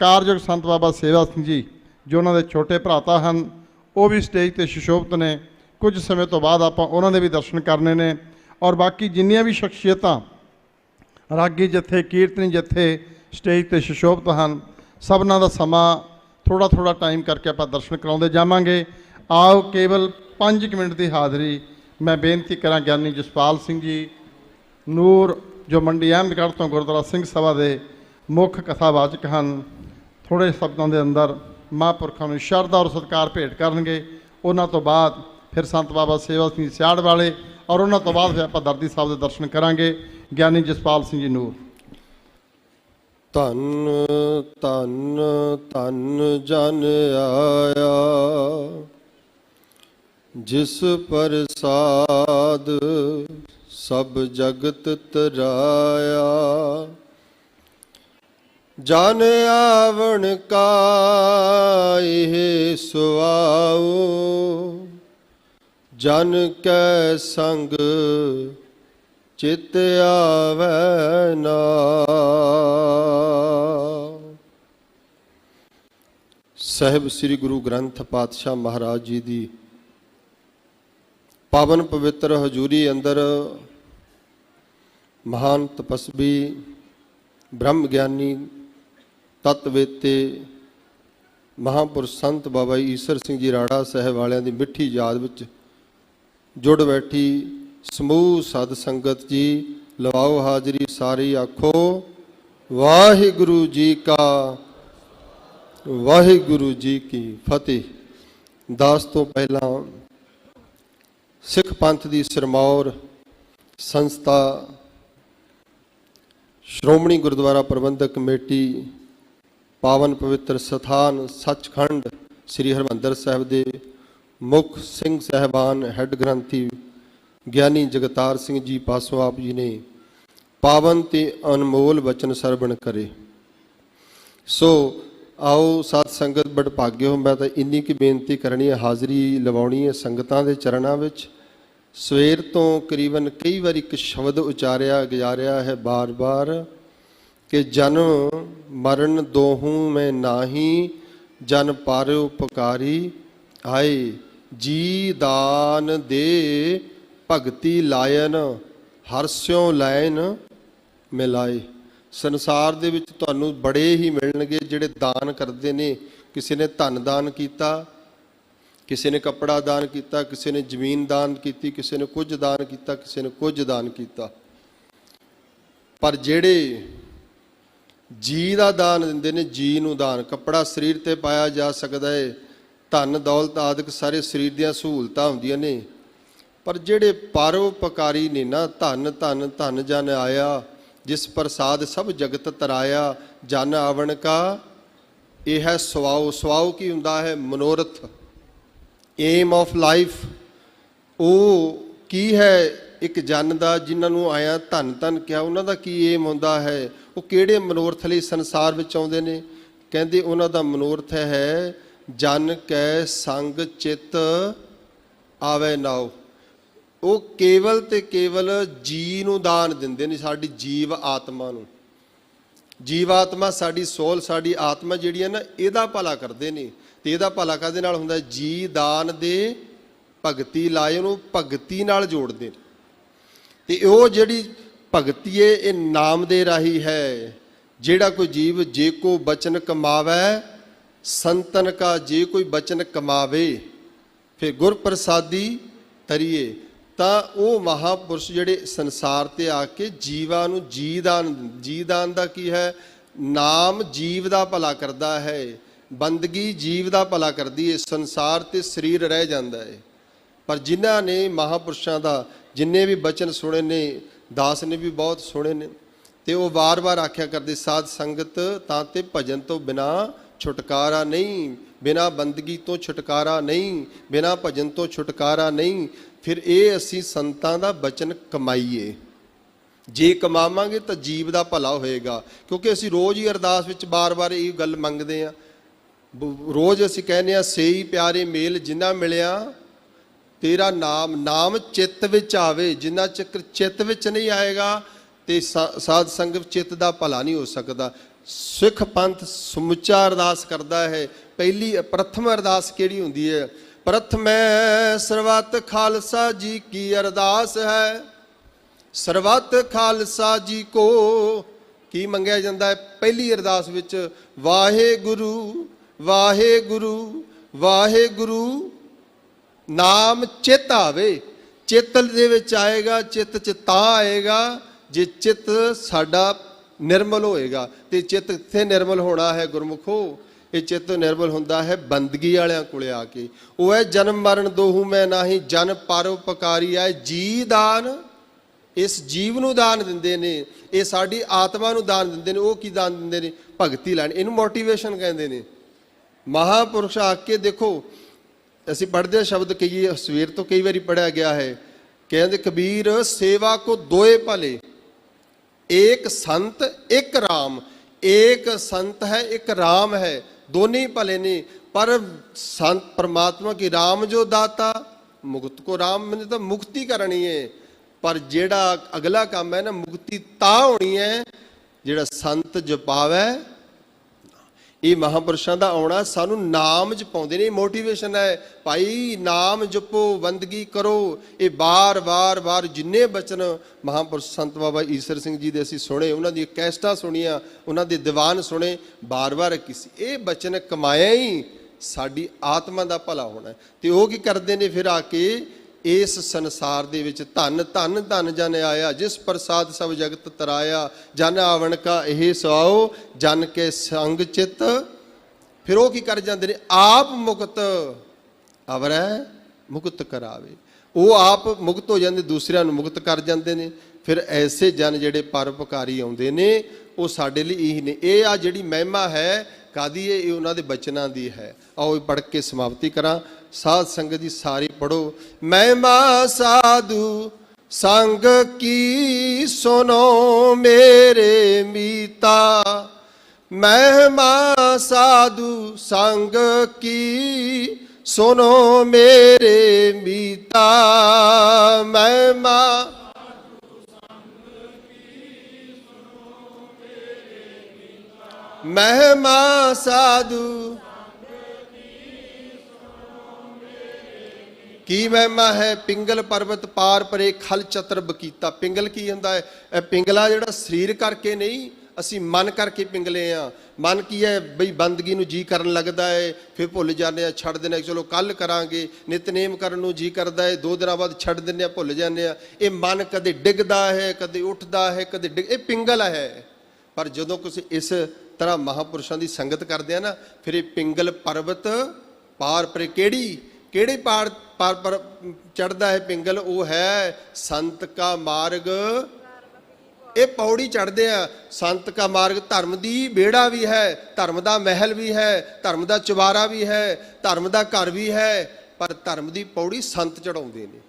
ਕਾਰਜੋਗ ਸੰਤ ਬਾਬਾ ਸੇਵਾ ਸਿੰਘ ਜੀ, ਜੋ ਉਹਨਾਂ ਦੇ ਛੋਟੇ ਭਰਾਤਾ ਹਨ, ਉਹ ਵੀ ਸਟੇਜ ਤੇ ਸੁਸ਼ੋਭਤ ਨੇ। ਕੁਝ ਸਮੇਂ ਤੋਂ ਬਾਅਦ ਆਪਾਂ ਉਹਨਾਂ ਦੇ ਵੀ ਦਰਸ਼ਨ ਕਰਨੇ ਨੇ। ਔਰ ਬਾਕੀ ਜਿੰਨੀਆਂ ਵੀ ਸ਼ਖਸੀਅਤਾਂ, ਰਾਗੀ ਜਥੇ, ਕੀਰਤਨੀ ਜਥੇ ਸਟੇਜ ਤੇ ਸੁਸ਼ੋਭਤ ਹਨ, ਸਭਨਾਂ ਦਾ ਸਮਾਂ ਥੋੜਾ ਥੋੜਾ ਟਾਈਮ ਕਰਕੇ ਆਪਾਂ ਦਰਸ਼ਨ ਕਰਾਉਂਦੇ ਜਾਵਾਂਗੇ। ਆਓ ਕੇਵਲ 5 ਮਿੰਟ ਦੀ ਹਾਜ਼ਰੀ, ਮੈਂ ਬੇਨਤੀ ਕਰਾਂ ਗਿਆਨੀ ਜਸਪਾਲ ਸਿੰਘ ਜੀ, ਨੂਰ ਜੋ ਮੰਡੀ ਅਹਿਮਦਗੜ੍ਹ ਤੋਂ ਗੁਰਦੁਆਰਾ ਸਿੰਘ ਸਭਾ ਦੇ ਮੁੱਖ ਕਥਾਵਾਚਕ ਹਨ। ਥੋੜੇ ਸ਼ਬਦਾਂ ਦੇ ਅੰਦਰ ਮਹਾਂਪੁਰਖਾਂ ਨੂੰ ਸ਼ਰਧਾ ਔਰ ਸਤਿਕਾਰ ਭੇਟ ਕਰਨਗੇ। ਉਹਨਾਂ ਤੋਂ ਬਾਅਦ ਫਿਰ ਸੰਤ ਬਾਬਾ ਸੇਵਾ ਸਿੰਘ ਸਿਆੜ ਵਾਲੇ ਔਰ ਉਹਨਾਂ ਤੋਂ ਬਾਅਦ ਫਿਰ ਆਪਾਂ ਦਰਦੀ ਸਾਹਿਬ ਦੇ ਦਰਸ਼ਨ ਕਰਾਂਗੇ। ਗਿਆਨੀ ਜਸਪਾਲ ਸਿੰਘ ਜੀ ਨੂਰ। ਧੰਨ ਧੰਨ ਧੰਨ ਜਨ ਆਇਆ, ਜਿਸ ਪ੍ਰਸਾਦ ਸਭ ਜਗਤ ਤਰਾਇਆ। ਜਨ ਆਵਣ ਕਾ ਇਹ ਸੁਆਓ ਜਨ ਕੈ ਸੰਗ ਚਿਤ ਆਵੈ ਨਾ। ਸਹਿਬ ਸ੍ਰੀ ਗੁਰੂ ਗ੍ਰੰਥ ਪਾਤਸ਼ਾਹ ਮਹਾਰਾਜ ਜੀ ਦੀ ਪਾਵਨ ਪਵਿੱਤਰ ਹਜ਼ੂਰੀ ਅੰਦਰ ਮਹਾਨ ਤਪਸਵੀ ਬ੍ਰਹਮ ਗਿਆਨੀ ਤਤਵੇਤੇ ਮਹਾਂਪੁਰਸ਼ ਸੰਤ ਬਾਬਾ ਈਸਰ ਸਿੰਘ ਜੀ ਰਾੜਾ ਸਾਹਿਬ ਵਾਲਿਆਂ ਦੀ ਮਿੱਠੀ ਯਾਦ ਵਿੱਚ ਜੁੜ ਬੈਠੀ ਸਮੂਹ ਸਦ ਸੰਗਤ ਜੀ, ਲਵਾਓ ਹਾਜ਼ਰੀ ਸਾਰੀ ਆਖੋ, ਵਾਹਿਗੁਰੂ ਜੀ ਕਾ, ਵਾਹਿਗੁਰੂ ਜੀ ਕੀ ਫਤਿਹ। ਦਾਸ ਤੋਂ ਪਹਿਲਾਂ ਸਿੱਖ ਪੰਥ ਦੀ ਸਰਮੌਰ ਸੰਸਥਾ ਸ਼੍ਰੋਮਣੀ ਗੁਰਦੁਆਰਾ ਪ੍ਰਬੰਧਕ ਕਮੇਟੀ ਪਾਵਨ ਪਵਿੱਤਰ ਸਥਾਨ ਸੱਚਖੰਡ ਸ੍ਰੀ ਹਰਮੰਦਰ ਸਾਹਿਬ ਦੇ ਮੁੱਖ ਸਿੰਘ ਸਹਿਬਾਨ ਹੈੱਡ ਗ੍ਰੰਥੀ ਗਿਆਨੀ ਜਗਤਾਰ ਸਿੰਘ ਜੀ ਪਾਸੋਂ ਆਪ ਜੀ ਨੇ ਪਾਵਨ ਤੇ ਅਨਮੋਲ ਬਚਨ ਸਰਵਣ ਕਰੇ। ਸੋ ਆਓ ਸਾਧ ਸੰਗਤ ਬੜ ਹੋ ਮੈਂ ਤਾਂ ਇੰਨੀ ਕੀ ਬੇਨਤੀ ਕਰਨੀ ਹੈ, ਹਾਜ਼ਰੀ ਲਵਾਉਣੀ ਹੈ ਸੰਗਤਾਂ ਦੇ ਚਰਨਾਂ ਵਿੱਚ। ਸਵੇਰ ਤੋਂ ਕਰੀਬਨ ਕਈ ਵਾਰ ਇੱਕ ਸ਼ਬਦ ਉਚਾਰਿਆ, ਗੁਜ਼ਾਰਿਆ ਹੈ ਬਾਰ-ਬਾਰ। ਕਿ ਜਨਮ ਮਰਨ ਦੋਹੂ ਮੈਂ ਨਾਹੀ, ਜਨ ਪਰ ਉਪਕਾਰੀ ਆਏ ਜੀ ਦਾਨ ਦੇ ਭਗਤੀ ਲਾਇਨ ਹਰਸਿਓ ਲਾਇਨ ਮਿਲਾਏ। ਸੰਸਾਰ ਦੇ ਵਿੱਚ ਤੁਹਾਨੂੰ ਬੜੇ ਹੀ ਮਿਲਣਗੇ ਜਿਹੜੇ ਦਾਨ ਕਰਦੇ ਨੇ। ਕਿਸੇ ਨੇ ਧਨ ਦਾਨ ਕੀਤਾ, ਕਿਸੇ ਨੇ ਕੱਪੜਾ ਦਾਨ ਕੀਤਾ, ਕਿਸੇ ਨੇ ਜ਼ਮੀਨ ਦਾਨ ਕੀਤੀ, ਕਿਸੇ ਨੇ ਕੁਝ ਦਾਨ ਕੀਤਾ, ਕਿਸੇ ਨੇ ਕੁਝ ਦਾਨ ਕੀਤਾ। ਪਰ ਜਿਹੜੇ ਜੀ ਦਾ ਦਾਨ ਦਿੰਦੇ ਨੇ, ਜੀ ਨੂੰ ਦਾਨ। ਕੱਪੜਾ ਸਰੀਰ ਤੇ ਪਾਇਆ ਜਾ ਸਕਦਾ ਹੈ ਧਨ, ਦੌਲਤ ਆਦਿਕ ਸਾਰੇ ਸਰੀਰ ਦੀਆਂ ਸਹੂਲਤਾਂ ਹੁੰਦੀਆਂ ਨੇ। ਪਰ ਜਿਹੜੇ ਪਰਉਪਕਾਰੀ ਨੇ ਨਾ, ਧਨ ਧਨ ਧਨ ਜਨ ਆਇਆ, ਜਿਸ ਪ੍ਰਸਾਦ ਸਭ ਜਗਤ ਤਰਾਇਆ, ਜਨ ਆਵਣ ਕਾ, ਇਹ ਹੈ ਸਵਾਉ ਸਵਾਉ ਕੀ ਹੁੰਦਾ ਹੈ? ਮਨੋਰਥ। ਏਮ ਆਫ ਲਾਈਫ ਉਹ ਕੀ ਹੈ? ਇੱਕ ਜਨ ਦਾ ਜਿਨ੍ਹਾਂ ਨੂੰ ਆਇਆ ਧਨ ਧਨ ਕਿਹਾ, ਉਹਨਾਂ ਦਾ ਕੀ ਏਮ ਹੁੰਦਾ ਹੈ? ਉਹ ਕਿਹੜੇ ਮਨੋਰਥ ਲਈ ਸੰਸਾਰ ਵਿੱਚ ਆਉਂਦੇ ਨੇ? ਕਹਿੰਦੇ ਉਹਨਾਂ ਦਾ ਮਨੋਰਥ ਹੈ, ਜਨ ਕੈ ਸੰਗ ਚਿਤ ਆਵੇ ਨਾਉ। ਉਹ ਕੇਵਲ ਤੇ ਕੇਵਲ ਜੀ ਨੂੰ ਦਾਨ ਦਿੰਦੇ ਨੇ, ਸਾਡੀ ਜੀਵ ਆਤਮਾ ਨੂੰ। ਜੀਵ ਆਤਮਾ ਸਾਡੀ ਸੋਲ, ਸਾਡੀ ਆਤਮਾ ਜਿਹੜੀ ਹੈ ਨਾ, ਇਹਦਾ ਭਲਾ ਕਰਦੇ ਨੇ। ਤੇ ਇਹਦਾ ਭਲਾ ਕਾਦੇ ਨਾਲ ਹੁੰਦਾ? ਜੀ ਦਾਨ ਦੇ ਭਗਤੀ ਲਾਏ, ਉਹਨੂੰ ਭਗਤੀ ਨਾਲ ਜੋੜਦੇ ਨੇ। ਤੇ ਉਹ ਜਿਹੜੀ ਭਗਤੀ ਏ, ਇਹ ਨਾਮ ਦੇ ਰਾਹੀ ਹੈ। ਜਿਹੜਾ ਕੋਈ ਜੀਵ ਜੇ ਕੋ ਬਚਨ ਕਮਾਵੇ, ਸੰਤਨ ਕਾ ਜੇ ਕੋਈ ਬਚਨ ਕਮਾਵੇ, ਫਿਰ ਗੁਰ ਪ੍ਰਸਾਦੀ ਤਰੀਏ। ਤਾਂ ਉਹ ਮਹਾਪੁਰਸ਼ ਜਿਹੜੇ ਸੰਸਾਰ ਤੇ ਆ ਕੇ ਜੀਵਾਂ ਨੂੰ ਜੀਦਾਨ ਜੀਦਾਨ ਦਾ ਕੀ ਹੈ? ਨਾਮ ਜੀਵ ਦਾ ਭਲਾ ਕਰਦਾ ਹੈ। ਬੰਦਗੀ ਜੀਵ ਦਾ ਭਲਾ ਕਰਦੀ ਹੈ ਸੰਸਾਰ ਤੇ ਸਰੀਰ ਰਹਿ ਜਾਂਦਾ ਹੈ ਪਰ ਜਿਨ੍ਹਾਂ ਨੇ ਮਹਾਪੁਰਸ਼ਾਂ ਦਾ ਜਿੰਨੇ ਵੀ ਬਚਨ ਸੁਣੇ ਨੇ, ਦਾਸ ਨੇ ਵੀ ਬਹੁਤ ਸੁਣੇ ਨੇ, ਤੇ ਉਹ ਵਾਰ-ਵਾਰ ਆਖਿਆ ਕਰਦੇ, ਸਾਧ ਸੰਗਤ ਤਾਂ ਤੇ ਭਜਨ ਤੋਂ ਬਿਨਾ ਛੁਟਕਾਰਾ ਨਹੀਂ, ਬਿਨਾ ਬੰਦਗੀ ਤੋਂ ਛੁਟਕਾਰਾ ਨਹੀਂ, ਬਿਨਾ ਭਜਨ ਤੋਂ ਛੁਟਕਾਰਾ ਨਹੀਂ। ਫਿਰ ਇਹ ਅਸੀਂ ਸੰਤਾਂ ਦਾ ਬਚਨ ਕਮਾਈਏ। ਜੇ ਕਮਾਵਾਂਗੇ ਤਾਂ ਜੀਵ ਦਾ ਭਲਾ ਹੋਏਗਾ, ਕਿਉਂਕਿ ਅਸੀਂ ਰੋਜ਼ ਹੀ ਅਰਦਾਸ ਵਿੱਚ ਬਾਰ-ਬਾਰ ਇਹ ਗੱਲ ਮੰਗਦੇ ਆ ਰੋਜ਼ ਅਸੀਂ ਕਹਿੰਦੇ ਆ ਸੇਈ ਪਿਆਰੇ ਮੇਲ ਜਿੰਨਾ ਮਿਲਿਆ ਤੇਰਾ ਨਾਮ ਨਾਮ ਚਿੱਤ ਵਿੱਚ ਆਵੇ, ਜਿੰਨਾ ਚੱਕਰ ਚਿੱਤ ਵਿੱਚ ਨਹੀਂ ਆਏਗਾ ਤੇ ਸਾ- ਸਾਧ ਸੰਗਤ ਚਿੱਤ ਦਾ ਭਲਾ ਨਹੀਂ ਹੋ ਸਕਦਾ। ਸਿੱਖ ਪੰਥ ਸਮੁੱਚਾ ਅਰਦਾਸ ਕਰਦਾ ਹੈ। ਪਹਿਲੀ, ਪ੍ਰਥਮ ਅਰਦਾਸ ਕਿਹੜੀ ਹੁੰਦੀ ਹੈ? ਪ੍ਰਥਮੈ ਸਰਬੱਤ ਖਾਲਸਾ ਜੀ ਕੀ ਅਰਦਾਸ ਹੈ? ਸਰਬੱਤ ਖਾਲਸਾ ਜੀ ਕੋ ਕੀ ਮੰਗਿਆ ਜਾਂਦਾ ਹੈ? ਪਹਿਲੀ ਅਰਦਾਸ ਵਿੱਚ, ਵਾਹਿਗੁਰੂ ਵਾਹਿਗੁਰੂ ਵਾਹਿਗੁਰੂ ਨਾਮ ਚਿੱਤ ਆਵੇ, ਚਿੱਤ ਦੇ ਵਿੱਚ ਆਏਗਾ, ਚਿੱਤ ਚ ਤਾਂ ਆਏਗਾ, ਜੇ ਚਿੱਤ ਸਾਡਾ ਨਿਰਮਲ ਹੋਏਗਾ। ਤੇ ਚਿੱਤ ਕਿੱਥੇ ਨਿਰਮਲ ਹੋਣਾ ਹੈ ਗੁਰਮੁਖੋ? ਇਹ ਚਿੱਤ ਨਿਰਮਲ ਹੁੰਦਾ ਹੈ ਬੰਦਗੀ ਵਾਲਿਆਂ ਕੋਲੇ ਆ ਕੇ। ਉਹ ਹੈ ਜਨਮ ਮਰਨ ਦੋਹੂ ਮੈਂ ਨਾਹੀ, ਜਨ ਪਰਉਪਕਾਰੀ ਹੈ ਜੀ ਦਾਨ। ਇਸ ਜੀਵ ਨੂੰ ਦਾਨ ਦਿੰਦੇ ਨੇ, ਇਹ ਸਾਡੀ ਆਤਮਾ ਨੂੰ ਦਾਨ ਦਿੰਦੇ ਨੇ, ਉਹ ਕੀ ਦਾਨ ਦਿੰਦੇ ਨੇ? ਭਗਤੀ ਲੈਣ। ਇਹਨੂੰ ਮੋਟੀਵੇਸ਼ਨ ਕਹਿੰਦੇ ਨੇ। ਮਹਾਪੁਰਸ਼ ਆ ਕੇ ਦੇਖੋ ਅਸੀਂ ਪੜ੍ਹਦੇ ਹਾਂ ਸ਼ਬਦ ਕਈ ਸਵੇਰ ਤੋਂ ਕਈ ਵਾਰੀ ਪੜਿਆ ਗਿਆ ਹੈ। ਕਹਿੰਦੇ, ਕਬੀਰ, ਸੇਵਾ ਕੋ ਦੋਏ ਭਲੇ। ਏਕ ਸੰਤ, ਇੱਕ ਰਾਮ। ਇੱਕ ਸੰਤ ਹੈ, ਇੱਕ ਰਾਮ ਹੈ। ਦੋਨੇ ਭਲੇ ਨੇ। ਪਰ ਸੰਤ ਪ੍ਰਮਾਤਮਾ ਕੀ ਰਾਮ ਜੋ ਦਾਤਾ, ਮੁਕਤ ਕੋ ਰਾਮ। ਮੈਨੇ ਤਾਂ ਮੁਕਤੀ ਕਰਨੀ ਹੈ। ਪਰ ਜਿਹੜਾ ਅਗਲਾ ਕੰਮ ਹੈ ਨਾ, ਮੁਕਤੀ ਤਾਂ ਹੋਣੀ ਹੈ, ਜਿਹੜਾ ਸੰਤ ਜਪਾਵੇ ਇਹ ਮਹਾਪੁਰਸ਼ਾਂ ਦਾ ਆਉਣਾ ਸਾਨੂੰ ਨਾਮ ਜਪਾਉਂਦੇ ਨੇ ਮੋਟੀਵੇਸ਼ਨ ਹੈ। ਭਾਈ, ਨਾਮ ਜਪੋ ਬੰਦਗੀ ਕਰੋ। ਇਹ ਬਾਰ ਬਾਰ ਬਾਰ ਜਿੰਨੇ ਬਚਨ ਮਹਾਪੁਰਸ਼ ਸੰਤ ਬਾਬਾ ਈਸਰ ਸਿੰਘ ਜੀ ਦੇ ਅਸੀਂ ਸੁਣੇ, ਉਹਨਾਂ ਦੀ ਕੈਸਟਾਂ ਸੁਣੀਆਂ, ਉਹਨਾਂ ਦੇ ਦੀਵਾਨ ਸੁਣੇ ਬਾਰ ਬਾਰ ਕਿਸੇ ਇਹ ਬਚਨ ਕਮਾਇਆ ਹੀ ਸਾਡੀ ਆਤਮਾ ਦਾ ਭਲਾ ਹੋਣਾ ਹੈ। ਤੇ ਉਹ ਕੀ ਕਰਦੇ ਨੇ ਫਿਰ ਆ ਕੇ ਇਸ ਸੰਸਾਰ ਦੇ ਵਿੱਚ ਧਨ ਧਨ ਧਨ ਜਨ ਆਇਆ, ਜਿਸ ਪ੍ਰਸਾਦ ਸਭ ਜਗਤ ਤਰਾਇਆ, ਜਨ ਆਵਣ ਕਾ ਇਹ ਸੁਆਓ ਜਨ ਕੇ ਸੰਗ ਚਿਤ। ਫਿਰ ਉਹ ਕੀ ਕਰ ਜਾਂਦੇ ਨੇ? ਆਪ ਮੁਕਤ ਅਵਰੈ ਮੁਕਤ ਕਰਾਵੇ। ਉਹ ਆਪ ਮੁਕਤ ਹੋ ਜਾਂਦੇ, ਦੂਸਰਿਆਂ ਨੂੰ ਮੁਕਤ ਕਰ ਜਾਂਦੇ ਨੇ। ਫਿਰ ਐਸੇ ਜਨ ਜਿਹੜੇ ਪਰਉਪਕਾਰੀ ਆਉਂਦੇ ਨੇ, ਉਹ ਸਾਡੇ ਲਈ ਇਹ ਨੇ। ਇਹ ਆ ਜਿਹੜੀ ਮਹਿਮਾ ਹੈ ਕਾਦੀ ਇਹ ਉਹਨਾਂ ਦੇ ਬਚਨਾਂ ਦੀ ਹੈ। ਆਓ ਇਹ ਪੜ੍ਹ ਕੇ ਸਮਾਪਤੀ ਕਰਾਂ। ਸਾਧ ਸੰਗਤ ਜੀ, ਸਾਰੀ ਪੜੋ ਮਹਿਮਾ ਸਾਧੂ, ਸੰਗ ਕੀ ਸੁਨੋ ਮੇਰੇ ਮੀਤਾ? ਮਹਿਮਾ ਸਾਧੂ, ਸੰਗ ਕੀ ਸੁਨੋ ਮੇਰੇ ਮੀਤਾ? ਮਹਿਮਾ ਮਹਿਮਾ ਸਾਧੂ। ਕੀ ਮਹਿਮਾ ਹੈ? ਪਿੰਗਲ ਪਰਬਤ ਪਾਰ ਪਰੇ ਖਲ ਚਤਰ ਬਕੀਤਾ। ਪਿੰਗਲ ਕੀ ਹੁੰਦਾ ਹੈ? ਇਹ ਪਿੰਗਲਾ ਜਿਹੜਾ ਸਰੀਰ ਕਰਕੇ ਨਹੀਂ, ਅਸੀਂ ਮਨ ਕਰਕੇ ਪਿੰਗਲੇ ਆ। ਮਨ ਕੀ ਹੈ? ਬਈ ਬੰਦਗੀ ਨੂੰ ਜੀ ਕਰਨ ਲੱਗਦਾ ਹੈ, ਫਿਰ ਭੁੱਲ ਜਾਂਦੇ ਆ, ਛੱਡ ਦਿੰਦੇ ਆ, ਚਲੋ ਕੱਲ ਕਰਾਂਗੇ, ਨਿਤਨੇਮ ਕਰਨ ਨੂੰ ਜੀ ਕਰਦਾ ਹੈ, ਦੋ ਦਿਨਾਂ ਬਾਅਦ ਛੱਡ ਦਿੰਦੇ ਆ, ਭੁੱਲ ਜਾਂਦੇ ਆ। ਇਹ ਮਨ ਕਦੇ ਡਿੱਗਦਾ ਹੈ, ਕਦੇ ਉੱਠਦਾ ਹੈ, ਕਦੇ ਡਿੱਗ ਇਹ ਪਿੰਗਲ ਹੈ। ਪਰ ਜਦੋਂ ਤੁਸੀਂ ਇਸ ਤਰ੍ਹਾਂ ਮਹਾਪੁਰਸ਼ਾਂ ਦੀ ਸੰਗਤ ਕਰਦੇ ਆ ਨਾ, ਫਿਰ ਇਹ ਪਿੰਗਲ ਪਰਬਤ ਪਾਰ ਪਰ ਕਿਹੜੀ ਕਿਹੜੀ ਪਾਰ ਪਾਰ, ਪਰ ਚੜਦਾ ਹੈ ਪਿੰਗਲ? ਉਹ ਹੈ ਸੰਤ ਕਾ ਮਾਰਗ। ਇਹ ਪੌੜੀ ਚੜਦੇ ਆ। ਸੰਤ ਕਾ ਮਾਰਗ ਧਰਮ ਦੀ ਬੇੜਾ ਵੀ ਹੈ, ਧਰਮ ਦਾ ਮਹਿਲ ਵੀ ਹੈ, ਧਰਮ ਦਾ ਚੁਬਾਰਾ ਵੀ ਹੈ, ਧਰਮ ਦਾ ਘਰ ਵੀ ਹੈ, ਪਰ ਧਰਮ ਦੀ ਪੌੜੀ ਸੰਤ ਚੜਾਉਂਦੇ ਨੇ।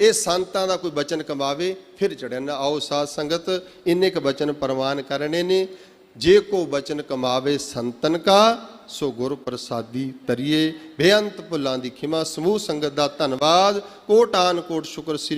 ਇਹ ਸੰਤਾਂ ਦਾ ਕੋਈ ਬਚਨ ਕਮਾਵੇ, ਫਿਰ ਚੜਨ ਆਓ ਸਾਧ ਸੰਗਤ, ਇੰਨੇ ਕ ਬਚਨ ਪ੍ਰਮਾਨ ਕਰਨੇ ਨੇ। ਜੇ ਕੋ ਬਚਨ ਕਮਾਵੇ ਸੰਤਨ ਕਾ, ਸੋ ਗੁਰ ਪ੍ਰਸਾਦੀ ਤਰੀਏ ਬੇਅੰਤ ਭੁੱਲਾਂ ਦੀ ਖਿਮਾ, ਸਮੂਹ ਸੰਗਤ ਦਾ ਧੰਨਵਾਦ। ਕੋਟਾਨ ਕੋਟ ਸ਼ੁਕਰ ਸ੍ਰੀ